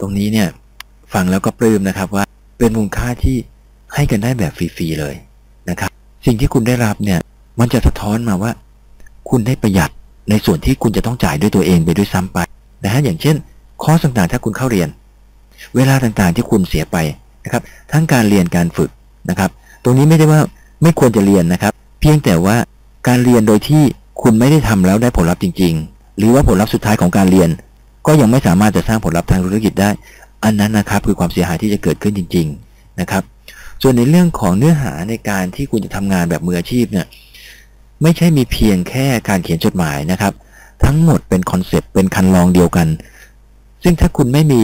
ตรงนี้เนี่ยฟังแล้วก็ปลื้มนะครับว่าเป็นมูลค่าที่ให้กันได้แบบฟรีๆเลยนะครับ สิ่งที่คุณได้รับเนี่ย มันจะสะท้อนมาว่า คุณได้ประหยัดในส่วนที่คุณจะต้องจ่ายด้วยตัวเองไปด้วยซ้ำไปนะฮะอย่างเช่น คอร์สต่างๆถ้าคุณเข้าเรียน เวลาต่างๆที่คุณเสียไปนะครับ ทั้งการเรียนการฝึกนะครับ ตรงนี้ไม่ได้ว่าไม่ควรจะเรียนนะครับ เพียงแต่ว่าการเรียนโดยที่คุณไม่ได้ทำแล้วได้ผลลัพธ์จริง ๆ หรือว่าผลลัพธ์สุดท้ายของการเรียน ก็ยังไม่สามารถจะสร้างผลลัพธ์ทางธุรกิจได้ อันนั้นนะครับคือความเสียหายที่จะเกิดขึ้นจริง ๆนะครับ ส่วนในเรื่องของเนื้อหาในการที่คุณจะทำงานแบบมืออาชีพเนี่ยไม่ใช่มีเพียงแค่การเขียนจดหมายนะครับ ทั้งหมดเป็นคอนเซปต์เป็นคันลองเดียวกัน ซึ่งถ้าคุณไม่มี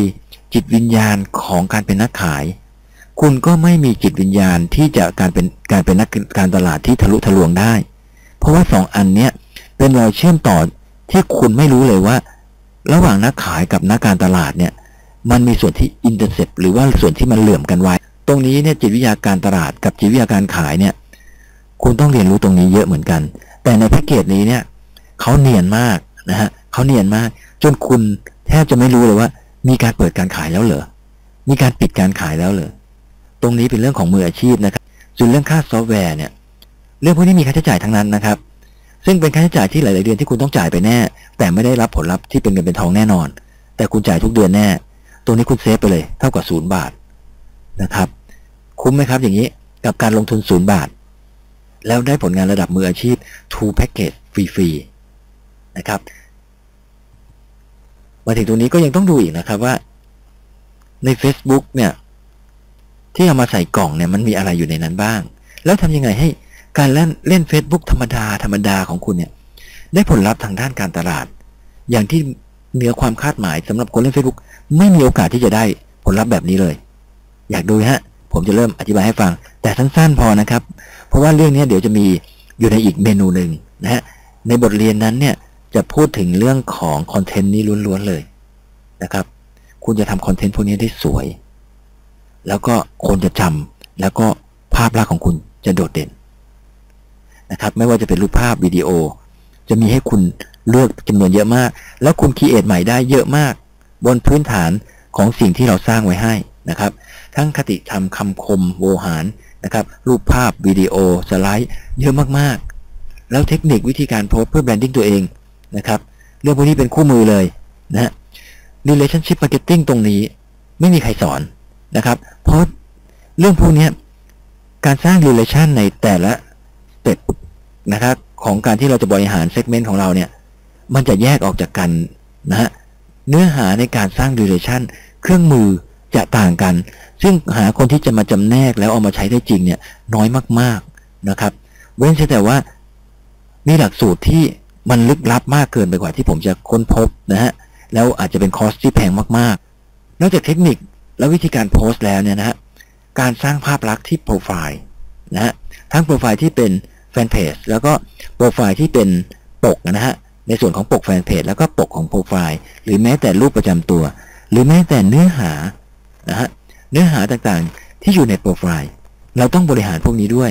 จิตวิญญาณของการเป็นนักขาย คุณก็ไม่มีจิตวิญญาณที่จะการเป็นการเป็นนักการตลาดที่ทะลุทะลวงได้ เพราะว่าสองอันเนี้ยเป็นรอยเชื่อมต่อที่คุณไม่รู้เลยว่า ระหว่างนักขายกับนักการตลาดเนี่ย มันมีส่วนที่อินเตอร์เซ็ปหรือว่าส่วนที่มันเหลื่อมกันไว้ ตรงนี้เนี่ยจิตวิทยาการตลาดกับจิตวิทยาการขายเนี่ย คุณต้องเรียนรู้ตรงนี้เยอะเหมือนกัน แต่ในแพ็กเกจนี้เนี่ยเขาเนียนมากนะฮะเขาเนียนมาก จนคุณแทบจะไม่รู้เลยว่า มีการเปิดการขายแล้วเหรอ มีการปิดการขายแล้วเหรอ ตรงนี้เป็นเรื่องของมืออาชีพนะครับส่วนเรื่องค่าซอฟต์แวร์เนี่ย เรื่องพวกนี้มีค่าใช้จ่ายทั้งนั้นนะครับ ซึ่งเป็นค่าใช้จ่ายที่หลาย ๆ เดือนที่คุณต้องจ่ายไปแน่ แต่ไม่ได้รับผลลัพธ์ที่เป็นเงินเป็นทองแน่นอน แต่คุณจ่ายทุกเดือนแน่ตรงนี้คุณเซฟไปเลยเท่ากับศูนย์บาทนะครับ คุ้มไหมครับอย่างนี้กับการลงทุนศูนย์บาท แล้วได้ผลงานระดับมืออาชีพ True Package ฟรี ๆ นะครับ มาถึงตรงนี้ก็ยังต้องดูอีกนะครับว่า ใน Facebook เนี่ย ที่เอามาใส่กล่องเนี่ยมันมีอะไรอยู่ในนั้นบ้าง แล้วทำยังไงให้ การเล่นเล่น Facebook ธรรมดาธรรมดาของคุณเนี่ย ได้ผลลัพธ์ทางด้านการตลาด อย่างที่เหนือความคาดหมายสำหรับคนเล่น Facebook ไม่มีโอกาสที่จะได้ผลลัพธ์แบบนี้เลย อยากดูฮะ ผมจะเริ่มอธิบายให้ฟัง แต่สั้นๆพอนะครับ เพราะว่าเรื่องนี้เดี๋ยวจะมีอยู่ในอีกเมนูหนึ่งนะฮะในบทเรียนนั้นเนี่ยจะพูดถึงเรื่องของคอนเทนต์นี้ล้วนๆเลยนะครับ คุณจะทำคอนเทนต์พวกนี้ได้สวย แล้วก็คนจะจำแล้วก็ภาพลักษณ์ของคุณจะโดดเด่น นะครับ ไม่ว่าจะเป็นรูปภาพวิดีโอ จะมีให้คุณเลือกจำนวนเยอะมาก แล้วคุณคีเอทใหม่ได้เยอะมาก บนพื้นฐานของสิ่งที่เราสร้างไว้ให้นะครับ ทั้งคติธรรมคำคมโวหารนะครับ รูปภาพวิดีโอสไลด์ เยอะมากๆ แล้วเทคนิควิธีการโพสเพื่อแบรนดิ้งตัวเองนะครับ เรื่องพวกนี้เป็นคู่มือเลยนะ relationship marketing ตรงนี้ไม่มีใครสอนนะครับ เพราะเรื่องพวกนี้การสร้าง relation ในแต่ละสเต็ป นะครับของการที่เราจะบริหาร segment ของเราเนี่ย มันจะแยกออกจากกันนะฮะเนื้อหาในการสร้าง relation เครื่องมือจะต่างกัน ซึ่งหาคนที่จะมาจำแนกแล้วเอามาใช้ได้จริงเนี่ยน้อยมากๆนะครับ เว้นแต่ว่ามีหลักสูตรที่มันลึกลับมากเกินไปกว่าที่ผมจะค้นพบนะฮะแล้วอาจจะเป็นคอสที่แพงมากๆ นอกจากเทคนิคและวิธีการโพสต์แล้วเนี่ยนะฮะการสร้างภาพลักษณ์ที่โปรไฟล์นะฮะทั้งโปรไฟล์ที่เป็น แฟนเพจแล้วก็โปรไฟล์ที่เป็นปกนะฮะในส่วนของปกแฟนเพจแล้วก็ปกของโปรไฟล์หรือแม้แต่รูปประจำตัว หรือแม้แต่เนื้อหานะฮะเนื้อหาต่างๆที่อยู่ในโปรไฟล์เราต้องบริหารพวกนี้ด้วย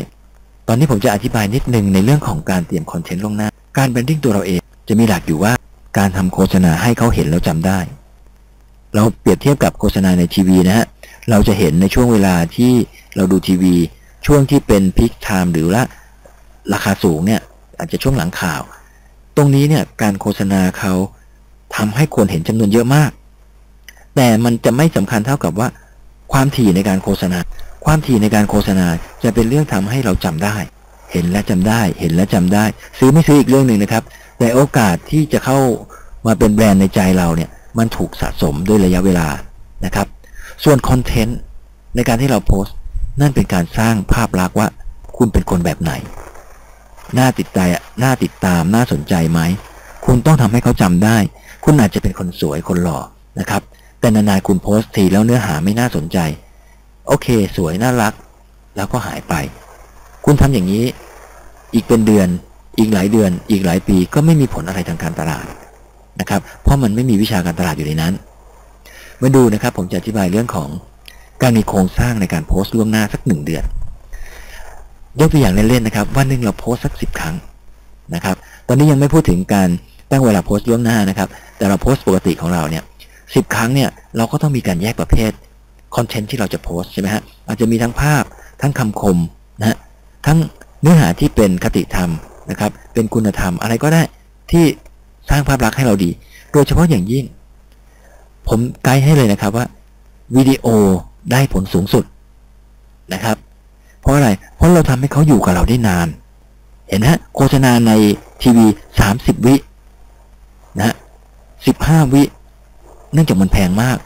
ตอนนี้ผมจะอธิบายนิดนึงในเรื่องของการเตรียมคอนเทนต์ล่วงหน้า การแบรนดิ้งตัวเราเองจะมีหลักอยู่ว่าการทำโฆษณาให้เขาเห็นแล้วจำได้ เราเปรียบเทียบกับโฆษณาในทีวีนะฮะเราจะเห็นในช่วงเวลาที่เราดูทีวี ช่วงที่เป็นพิกไทม์หรือว่า ราคาสูงเนี่ยอาจจะช่วงหลังข่าว ตรงนี้เนี่ยการโฆษณาเขาทำให้คนเห็นจำนวนเยอะมาก แต่มันจะไม่สำคัญเท่ากับว่า ความถี่ในการโฆษณา ความถี่ในการโฆษณาจะเป็นเรื่องทำให้เราจำได้ เห็นและจำได้ เห็นและจำได้ ซื้อไม่ซื้ออีกเรื่องหนึ่งนะครับ แต่โอกาสที่จะเข้ามาเป็นแบรนด์ในใจเราเนี่ยมันถูกสะสมด้วยระยะเวลานะครับ ส่วนคอนเทนต์ในการที่เราโพสต์ นั่นเป็นการสร้างภาพลักษณ์ว่า คุณเป็นคนแบบไหน น่าติดใจน่าติดตามน่าสนใจไหมคุณต้องทำให้เขาจำได้ คุณอาจจะเป็นคนสวยคนหล่อนะครับ แต่นานๆคุณโพสต์ทีแล้วเนื้อหาไม่น่าสนใจ โอเค สวยน่ารัก แล้วก็หายไป คุณทำอย่างนี้ อีกเป็นเดือน อีกหลายเดือน อีกหลายปีก็ไม่มีผลอะไรทางการตลาดนะครับ เพราะมันไม่มีวิชาการตลาดอยู่ในนั้น มาดูนะครับ ผมจะอธิบายเรื่องของการมีโครงสร้างในการโพสต์ล่วงหน้าสักหนึ่งเดือน ยกตัวอย่างเล่นๆนะครับวันหนึ่งเราโพสสักสิบครั้งนะครับ ตอนนี้ยังไม่พูดถึงการตั้งเวลาโพสต์ล่วงหน้านะครับ แต่เราโพสต์ปกติของเราเนี่ยสิบครั้งเนี่ยเราก็ต้องมีการแยกประเภทคอนเทนต์ที่เราจะโพสใช่ไหมฮะอาจจะมีทั้งภาพ ทั้งคำคมนะฮะทั้งเนื้อหาที่เป็นคติธรรมนะครับ เป็นคุณธรรมอะไรก็ได้ที่สร้างภาพลักษณ์ให้เราดี โดยเฉพาะอย่างยิ่ง ผมไกด์ให้เลยนะครับว่าวิดีโอได้ผลสูงสุดนะครับ เพราะอะไร เพราะเราทำให้เขาอยู่กับเราได้นาน เห็นไหมโฆษณาในทีวี30วินะฮะ15วิ เนื่องจากมันแพงมาก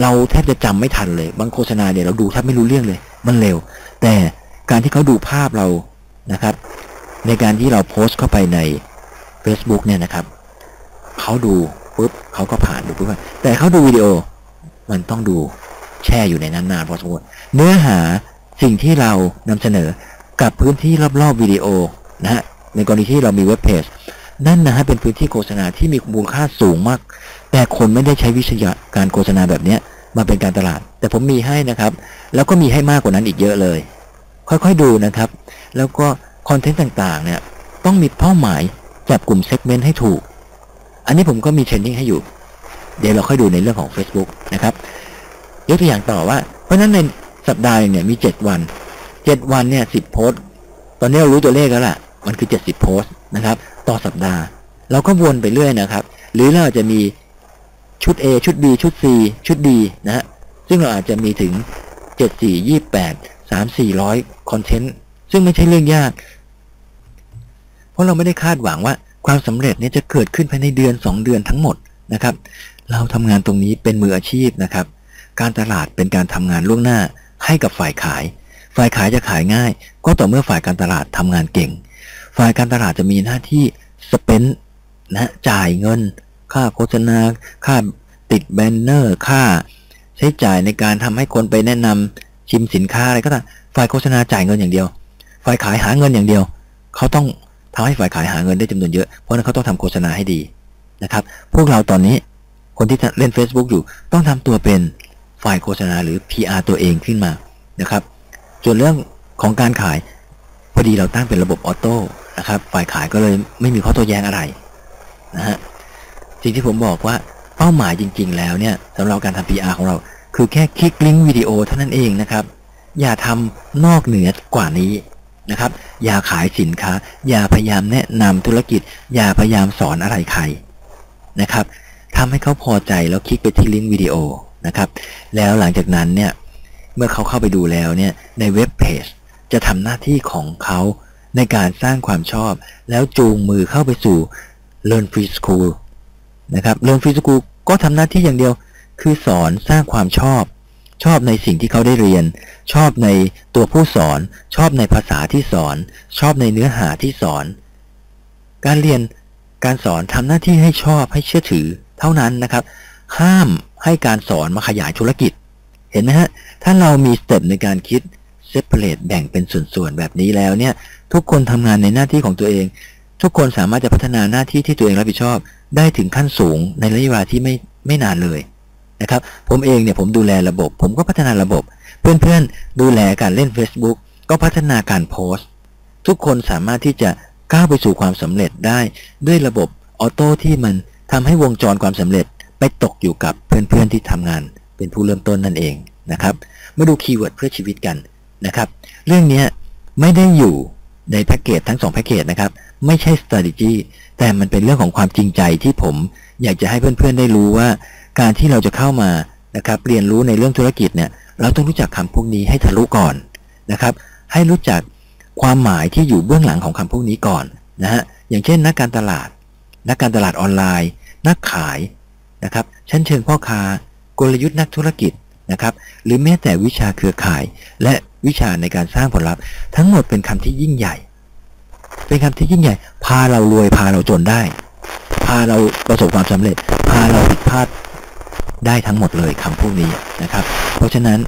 เราแทบจะจำไม่ทันเลย บางโฆษณาเนี่ยเราดูแทบไม่รู้เรื่องเลย มันเร็ว แต่การที่เขาดูภาพเรานะครับ ในการที่เราโพสต์เข้าไปใน Facebook เนี่ยนะครับเขาดูปุ๊บเขาก็ผ่านดูปุ๊บแต่เขาดูวิดีโอ มันต้องดูแช่อยู่ในนั้นนานพอสมควรเนื้อหา สิ่งที่เรานำเสนอกับพื้นที่รอบๆวิดีโอนะฮะในกรณีที่เรามีเว็บเพจนั่นนะฮะเป็นพื้นที่โฆษณาที่มีมูลค่าสูงมาก แต่คนไม่ได้ใช้วิชาการโฆษณาแบบนี้มาเป็นการตลาด แต่ผมมีให้นะครับ แล้วก็มีให้มากกว่านั้นอีกเยอะเลย ค่อยๆดูนะครับ แล้วก็คอนเทนต์ต่างๆเนี่ยต้องมีเป้าหมายจับกลุ่มเซกเมนต์ให้ถูก อันนี้ผมก็มีเทรนนิ่งให้อยู่ เดี๋ยวเราค่อยดูในเรื่องของ Facebook นะครับยกตัวอย่างต่อว่า เพราะนั้นใน สัปดาห์เนี่ยมี7วัน7วันเนี่ย10โพสต์ตอนนี้เรารู้ตัวเลขแล้วล่ะ มันคือ70โพสต์นะครับ ต่อสัปดาห์ เราก็วนไปเรื่อยนะครับ หรือเราอาจจะมีชุด A ชุด B ชุด C ชุด D นะฮะซึ่งเราอาจจะมีถึง7 4 28 3 400คอนเทนต์ซึ่งไม่ใช่เรื่องยาก เพราะเราไม่ได้คาดหวังว่าความสำเร็จนี้จะเกิดขึ้นภายในเดือน 2 เดือนทั้งหมดนะครับ เราทำงานตรงนี้เป็นมืออาชีพนะครับ การตลาดเป็นการทำงานล่วงหน้า ให้กับฝ่ายขาย ฝ่ายขายจะขายง่าย ก็ต่อเมื่อฝ่ายการตลาดทำงานเก่ง ฝ่ายการตลาดจะมีหน้าที่สเปนนะจ่ายเงิน ค่าโฆษณา ค่าติดแบนเนอร์ ค่า ใช้จ่ายในการทำให้คนไปแนะนำชิมสินค้าอะไรก็ตามฝ่ายโฆษณาจ่ายเงินอย่างเดียว ฝ่ายขายหาเงินอย่างเดียว เขาต้องทำให้ฝ่ายขายหาเงินได้จำนวนเยอะ เพราะนั้นเขาต้องทำโฆษณาให้ดีนะครับ พวกเราตอนนี้คนที่เล่น Facebook อยู่ต้องทำตัวเป็น ฝ่ายโฆษณาหรือ PR ตัวเองขึ้นมานะครับ ส่วนเรื่องของการขายพอดีเราตั้งเป็นระบบออโต้นะครับ ฝ่ายขายก็เลยไม่มีข้อโต้แย้งอะไรนะฮะสิ่งที่ผมบอกว่าเป้าหมายจริง ๆ แล้วเนี่ยสำหรับการทำ PR ของเรา คือแค่คลิกลิงก์วิดีโอเท่านั้นเองนะครับ อย่าทำนอกเหนือกว่านี้นะครับ อย่าขายสินค้า อย่าพยายามแนะนำธุรกิจ อย่าพยายามสอนอะไรใครนะครับทำให้เขาพอใจแล้วคลิกไปที่ลิงก์วิดีโอ นะครับ แล้วหลังจากนั้นเนี่ยเมื่อเขาเข้าไปดูแล้วเนี่ยในเว็บเพจจะทำหน้าที่ของเขาในการสร้างความชอบ แล้วจูงมือเข้าไปสู่ Learn Free School นะครับ Learn Free School ก็ทำหน้าที่อย่างเดียว คือสอนสร้างความชอบ ชอบในสิ่งที่เขาได้เรียน ชอบในตัวผู้สอน ชอบในภาษาที่สอน ชอบในเนื้อหาที่สอน การเรียนการสอนทำหน้าที่ให้ชอบให้เชื่อถือ เท่านั้นนะครับ ห้าม ให้การสอนมาขยายธุรกิจ เห็นไหมฮะ ถ้าเรามีสเต็ปในการคิด separate แบ่งเป็นส่วนๆ แบบนี้แล้วเนี่ย ทุกคนทำงานในหน้าที่ของตัวเอง ทุกคนสามารถจะพัฒนาหน้าที่ที่ตัวเองรับผิดชอบ ได้ถึงขั้นสูงในระยะเวลาที่ไม่ไม่นานเลยนะครับ ผมเองเนี่ยผมดูแลระบบ ผมก็พัฒนาระบบ เพื่อนๆ ดูแลการเล่น Facebook ก็พัฒนาการโพสต์ ทุกคนสามารถที่จะก้าวไปสู่ความสำเร็จได้ด้วยระบบออโต้ที่มันทำให้วงจรความสำเร็จ ไปตกอยู่กับเพื่อนๆที่ทำงานเป็นผู้เริ่มต้นนั่นเองนะครับมาดูคีย์เวิร์ดเพื่อชีวิตกันนะครับ เรื่องนี้ไม่ได้อยู่ในแพ็กเกจทั้ง2แพ็กเกจนะครับ ไม่ใช่ strategy แต่มันเป็นเรื่องของความจริงใจที่ผมอยากจะให้เพื่อนๆได้รู้ว่า การที่เราจะเข้ามานะครับเรียนรู้ในเรื่องธุรกิจเนี่ยเราต้องรู้จักคำพวกนี้ให้ทะลุก่อนนะครับ ให้รู้จักความหมายที่อยู่เบื้องหลังของคำพวกนี้ก่อนนะฮะอย่างเช่น นักการตลาด นักการตลาดออนไลน์ นักขาย นะครับชั้นเชิงพ่อค้ากลยุทธ์นักธุรกิจนะครับหรือแม้แต่วิชาเครือข่าย และวิชาในการสร้างผลลัพธ์ ทั้งหมดเป็นคำที่ยิ่งใหญ่ เป็นคำที่ยิ่งใหญ่ พาเรารวยพาเราจนได้ พาเราประสบความสำเร็จ พาเราผิดพลาดได้ทั้งหมดเลยคำพวกนี้นะครับ เพราะฉะนั้น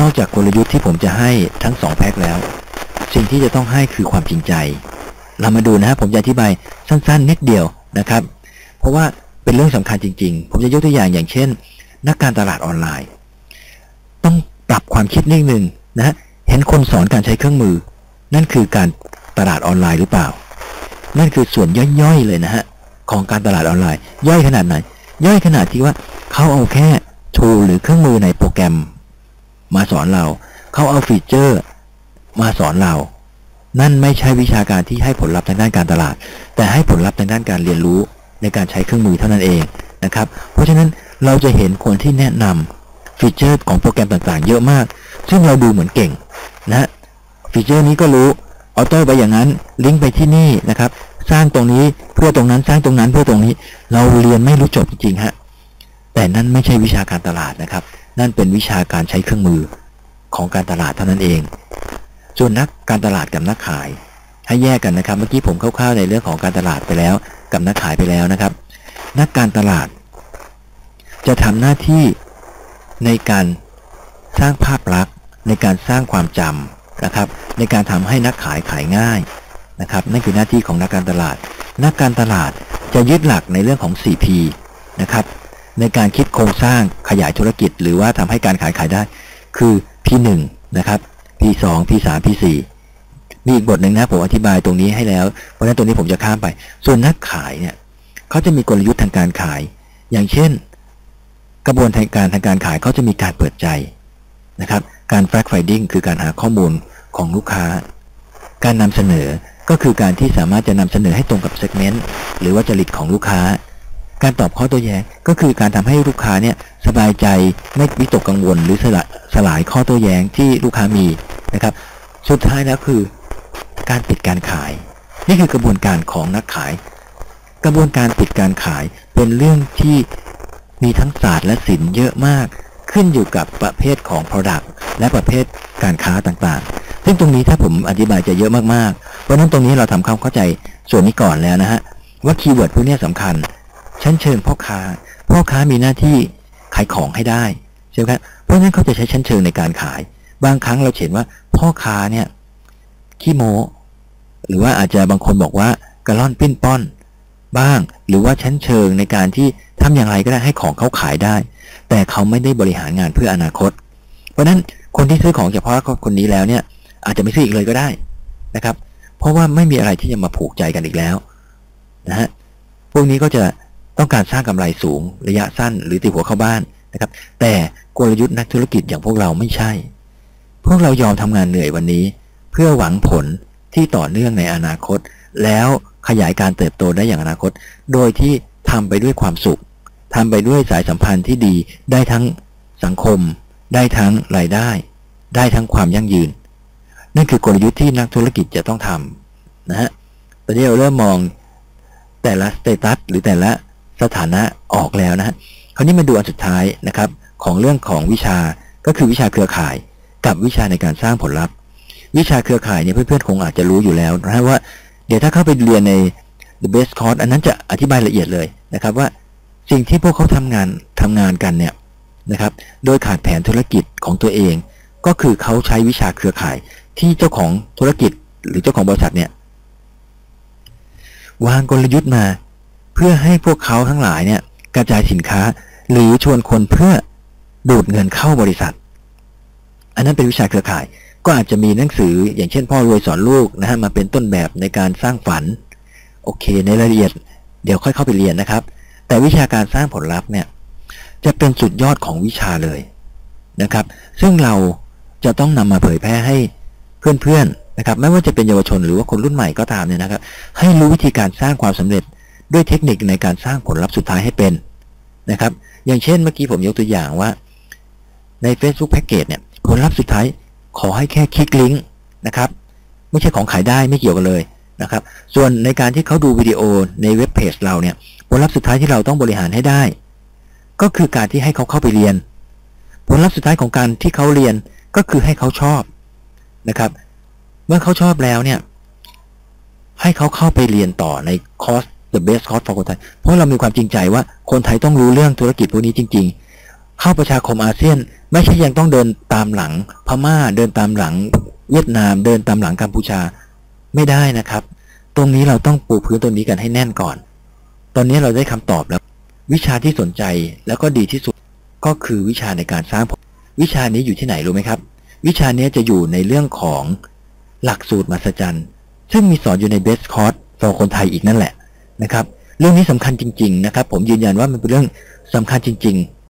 นอกจากกลยุทธ์ที่ผมจะให้ทั้งสองแพ็คแล้ว สิ่งที่จะต้องให้คือความจริงใจ เรามาดูนะฮะผมจะอธิบายสั้นๆนิดเดียวนะครับ เพราะว่า เป็นเรื่องสำคัญจริง ๆ ผมจะยกตัวอย่างอย่างเช่น นักการตลาดออนไลน์ ต้องปรับความคิดนิดนึงนะเห็นคนสอนการใช้เครื่องมือ นั่นคือการตลาดออนไลน์หรือเปล่า นั่นคือส่วนย่อยๆเลยนะฮะของการตลาดออนไลน์ ย่อยขนาดไหน ย่อยขนาดที่ว่าเขาเอาแค่ทูหรือเครื่องมือในโปรแกรม มาสอนเรา เขาเอาฟีเจอร์มาสอนเรา นั่นไม่ใช่วิชาการที่ให้ผลลัพธ์ทางด้านการตลาด แต่ให้ผลลัพธ์ทางด้านการเรียนรู้ ในการใช้เครื่องมือเท่านั้นเองนะครับ เพราะฉะนั้นเราจะเห็นคนที่แนะนำฟีเจอร์ของโปรแกรมต่างๆ เยอะมาก ซึ่งเราดูเหมือนเก่งนะฟีเจอร์นี้ก็รู้ออโต้ไปอย่างนั้นลิงก์ไปที่นี่นะครับ สร้างตรงนี้เพื่อตรงนั้นสร้างตรงนั้นเพื่อตรงนี้ เราเรียนไม่รู้จบจริงๆฮะแต่นั่นไม่ใช่วิชาการตลาดนะครับ นั่นเป็นวิชาการใช้เครื่องมือของการตลาดเท่านั้นเอง ส่วนนักการตลาดกับนักขาย ให้แยกกันนะครับ เมื่อกี้ผมคร่าวๆในเรื่องของการตลาดไปแล้ว กับนักขายไปแล้วนะครับ นักการตลาด จะทำหน้าที่ในการสร้างภาพลักษณ์ ในการสร้างความจำนะครับ ในการทำให้นักขายขายง่ายนะครับนั่นคือหน้าที่ของนักการตลาด นักการตลาดจะยึดหลักในเรื่องของ 4P นะครับ ในการคิดโครงสร้างขยายธุรกิจ หรือว่าทำให้การขายขายได้ คือ P1 นะครับ P2 P3 P4 มีอีกบทหนึ่งนะผมอธิบายตรงนี้ให้แล้ว เพราะฉะนั้นตรงนี้ผมจะข้ามไป ส่วนนักขายเนี่ยเขาจะมีกลยุทธ์ทางการขาย อย่างเช่น กระบวนการทางการขายเขาจะมีการเปิดใจนะครับ การ fact finding คือการหาข้อมูลของลูกค้า การนำเสนอก็คือการที่สามารถจะนำเสนอให้ตรงกับเซกเมนต์หรือว่าจริตของลูกค้า การตอบข้อโต้แย้งก็คือการทำให้ลูกค้าเนี่ยสบายใจไม่วิตกกังวลหรือสลสลายข้อโต้แย้งที่ลูกค้ามีนะครับ สุดท้ายแล้วคือ การปิดการขาย นี่คือกระบวนการของนักขาย กระบวนการปิดการขายเป็นเรื่องที่มีทั้งศาสตร์และศิลป์เยอะมาก ขึ้นอยู่กับประเภทของ Product และประเภทการค้าต่างๆ ซึ่งตรงนี้ถ้าผมอธิบายจะเยอะมากๆ เพราะนั้นตรงนี้เราทำความเข้าใจส่วนนี้ก่อนแล้วนะฮะ ว่าคีย์เวิร์ดพวกนี้สำคัญ ชั้นเชิงพ่อค้า พ่อค้ามีหน้าที่ขายของให้ได้ใช่ไหมครับเพราะฉะนั้นเขาจะใช้ชั้นเชิงในการขาย บางครั้งเราเห็นว่าพ่อค้าเนี่ย ขี้โมหรือว่าอาจจะบางคนบอกว่ากระล่อนปิ้นป้อน บ้าง หรือว่าชั้นเชิงในการที่ทำอย่างไรก็ได้ให้ของเขาขายได้ แต่เขาไม่ได้บริหารงานเพื่ออนาคต เพราะฉะนั้นคนที่ซื้อของเฉพาะคนนี้แล้วเนี่ย อาจจะไม่ซื้ออีกเลยก็ได้นะครับ เพราะว่าไม่มีอะไรที่จะมาผูกใจกันอีกแล้วนะฮะพวกนี้ก็จะต้องการสร้างกำไรสูงระยะสั้น หรือตีหัวเข้าบ้านนะครับ แต่กลยุทธ์นักธุรกิจอย่างพวกเราไม่ใช่ พวกเรายอมทำงานเหนื่อยวันนี้ พื่อหวังผลที่ต่อเนื่องในอนาคต แล้วขยายการเติบโตได้อย่างอนาคต โดยที่ทำไปด้วยความสุขทำไปด้วยสายสัมพันธ์ที่ดีได้ทั้งสังคม ได้ทั้งรายได้ ได้ทั้งความยั่งยืน นั่นคือกลยุทธ์ที่นักธุรกิจจะต้องทำนะฮะตอนนี้เราเริ่มมองแต่ละสเตตัสหรือแต่ละสถานะออกแล้วนะฮะคราวนี้มาดูอันสุดท้ายนะครับ ของเรื่องของวิชาก็คือวิชาเครือข่าย กับวิชาในการสร้างผลลัพธ์ วิชาเครือข่ายเนี่ยเพื่อนๆคงอาจจะรู้อยู่แล้วนะว่าเดี๋ยวถ้าเข้าไปเรียนใน the best course อันนั้นจะอธิบายละเอียดเลยนะครับว่าสิ่งที่พวกเขาทำงานทำงานกันเนี่ยนะครับ โดยขาดแผนธุรกิจของตัวเอง ก็คือเขาใช้วิชาเครือข่ายที่เจ้าของธุรกิจหรือเจ้าของบริษัทเนี่ยวางกลยุทธ์มา เพื่อให้พวกเขาทั้งหลายเนี่ยกระจายสินค้า หรือชวนคนเพื่อดูดเงินเข้าบริษัท อันนั้นเป็นวิชาเครือข่าย ก็อาจจะมีหนังสืออย่างเช่นพ่อรวยสอนลูกนะฮะมาเป็นต้นแบบในการสร้างฝัน โอเค ในรายละเอียดเดี๋ยวค่อยเข้าไปเรียนนะครับ แต่วิชาการสร้างผลลัพธ์เนี่ยจะเป็นสุดยอดของวิชาเลยนะครับ ซึ่งเราจะต้องนำมาเผยแพร่ให้เพื่อนๆนะครับ ไม่ว่าจะเป็นเยาวชนหรือว่าคนรุ่นใหม่ก็ตามเนี่ยนะครับ ให้รู้วิธีการสร้างความสำเร็จด้วยเทคนิคในการสร้างผลลัพธ์สุดท้ายให้เป็นนะครับ อย่างเช่นเมื่อกี้ผมยกตัวอย่างว่าใน Facebook Package เนี่ยผลลัพธ์สุดท้าย ขอให้แค่คลิกลิงก์นะครับ ไม่ใช่ของขายได้ไม่เกี่ยวกันเลยนะครับ ส่วนในการที่เขาดูวิดีโอในเว็บเพจเราเนี่ยผลลัพธ์สุดท้ายที่เราต้องบริหารให้ได้ ก็คือการที่ให้เขาเข้าไปเรียน ผลลัพธ์สุดท้ายของการที่เขาเรียนก็คือให้เขาชอบนะครับ เมื่อเขาชอบแล้วเนี่ย ให้เขาเข้าไปเรียนต่อในคอร์ส the best course for คนไทยเพราะเรามีความจริงใจว่าคนไทยต้องรู้เรื่องธุรกิจพวกนี้จริง ๆ เข้าประชาคมอาเซียน ไม่ใช่ยังต้องเดินตามหลัง พม่าเดินตามหลัง เวียดนามเดินตามหลังกัมพูชาไม่ได้นะครับ ตรงนี้เราต้องปูพื้นตัวนี้กันให้แน่นก่อน ตอนนี้เราได้คำตอบแล้ว วิชาที่สนใจแล้วก็ดีที่สุดก็คือวิชาในการสร้างผลวิชานี้อยู่ที่ไหนรู้ไหมครับ วิชานี้จะอยู่ในเรื่องของหลักสูตรมหัศจรรย์ ซึ่งมีสอนอยู่ใน best course for คนไทยอีกนั่นแหละนะครับ เรื่องนี้สำคัญจริง ๆ นะครับ ผมยืนยันว่ามันเป็นเรื่องสำคัญจริง ๆ